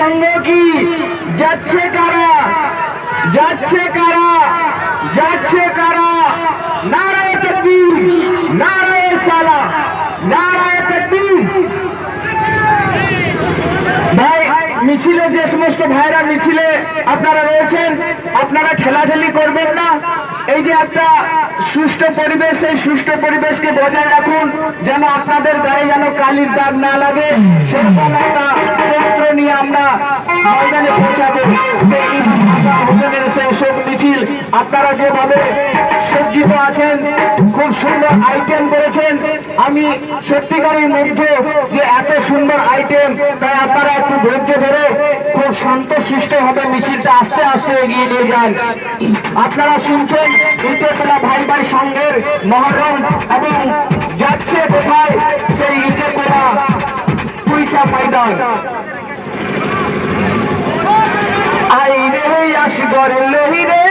সঙ্গে কি? যাচ্ছে কারা? যাচ্ছে কারা? যাচ্ছে কারা? নারায় তকবীর নারায় সালা নারায় তকবীর ভাই, মিছিলে যে সমস্ত ভাইরা মিছিলে আপনারা রয়েছেন, আপনারা ঠেলাঠেলি করবেন না। এই যে একটা সুষ্ঠু পরিবেশ এই সুষ্ঠু পরিবেশকে বজায় রাখুন, যেন আপনাদের গায়ে যেন কালির দাগ না লাগে। সেরকম একটা নিয়ে আমরা ময়দানে পৌঁছাবো। সেই হোসেনের সেই শোক মিছিল। আপনারা যেভাবে সজ্জিত আছেন, খুব সুন্দর আইটেম করেছেন। আমি সত্যিকারই মুগ্ধ যে এত সুন্দর আইটেম। তাই আপনারা একটু ধৈর্য ধরে খুব শান্তশিষ্ট হবে মিছিলটা আস্তে আস্তে এগিয়ে নিয়ে যান। আপনারা শুনছেন ইটেকলা ভাই ভাই সংঘের মহরম এবং যাচ্ছে কোথায় সেই ইটেকলা পুইচা ময়দান। আইরে আসগর লহিরে।